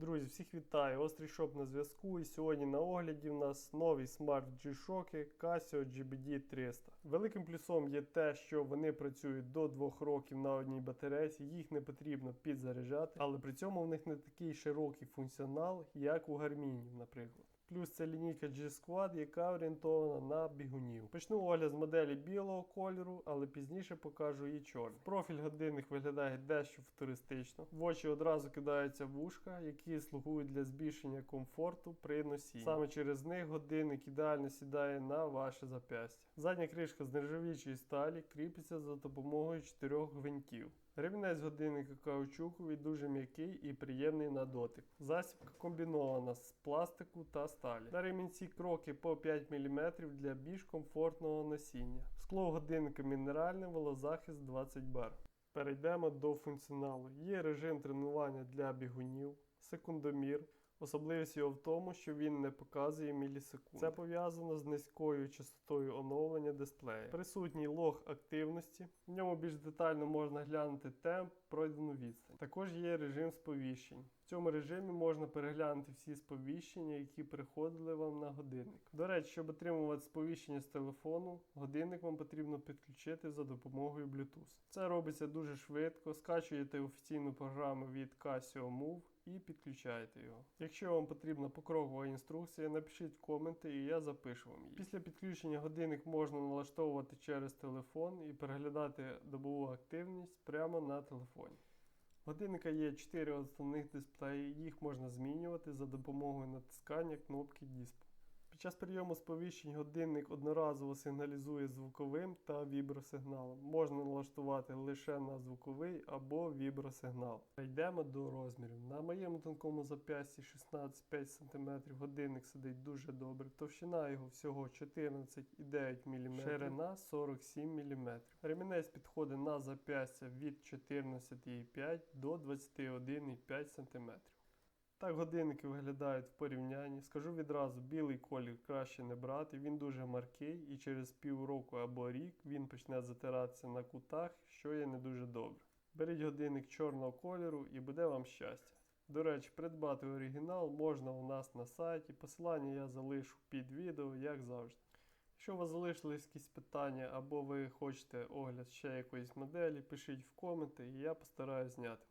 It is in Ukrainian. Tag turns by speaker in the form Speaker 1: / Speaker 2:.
Speaker 1: Друзі, всіх вітаю! Острий шоп на зв'язку. І сьогодні на огляді в нас новий Smart G-Shock Casio GBD 300. Великим плюсом є те, що вони працюють до 2 років на одній батарейці, їх не потрібно підзаряджати, але при цьому в них не такий широкий функціонал, як у гармінів, наприклад. Плюс це лінійка G-Squad, яка орієнтована на бігунів. Почну огляд з моделі білого кольору, але пізніше покажу її чорний. Профіль годинник виглядає дещо футуристично. В очі одразу кидаються вушка, які слугують для збільшення комфорту при носінні. Саме через них годинник ідеально сідає на ваше зап'ястя. Задня кришка з нержавіючої сталі кріпиться за допомогою чотирьох гвинтів. Ремінець годинника каучуковий, дуже м'який і приємний на дотик. Засібка комбінована з пластику та сталі. На ремінці кроки по 5 мм для більш комфортного носіння. Скло годинника мінеральне, волозахист 20 бар. Перейдемо до функціоналу. Є режим тренування для бігунів, секундомір. Особливість його в тому, що він не показує мілісекунд. Це пов'язано з низькою частотою оновлення дисплея. Присутній лог активності. В ньому більш детально можна глянути темп, пройдену відстань. Також є режим сповіщень. В цьому режимі можна переглянути всі сповіщення, які приходили вам на годинник. До речі, щоб отримувати сповіщення з телефону, годинник вам потрібно підключити за допомогою Bluetooth. Це робиться дуже швидко. Скачуєте офіційну програму від Casio Move і підключаєте його. Якщо вам потрібна покрокова інструкція, напишіть коменти і я запишу вам її. Після підключення годинник можна налаштовувати через телефон і переглядати добову активність прямо на телефоні. У годинника є 4 основних дисплеї, їх можна змінювати за допомогою натискання кнопки Display. Час прийому сповіщень годинник одноразово сигналізує звуковим та вібросигналом. Можна налаштувати лише на звуковий або вібросигнал. Перейдемо до розмірів. На моєму тонкому зап'ясті 16,5 см годинник сидить дуже добре. Товщина його всього 14,9 мм, ширина 47 мм. Ремінець підходить на зап'ястя від 14,5 до 21,5 см. Так годинники виглядають в порівнянні. Скажу відразу, білий колір краще не брати, він дуже маркий і через півроку або рік він почне затиратися на кутах, що є не дуже добре. Беріть годинник чорного кольору і буде вам щастя. До речі, придбати оригінал можна у нас на сайті. Посилання я залишу під відео, як завжди. Якщо у вас залишились якісь питання або ви хочете огляд ще якоїсь моделі, пишіть в коменти і я постараюсь зняти вам.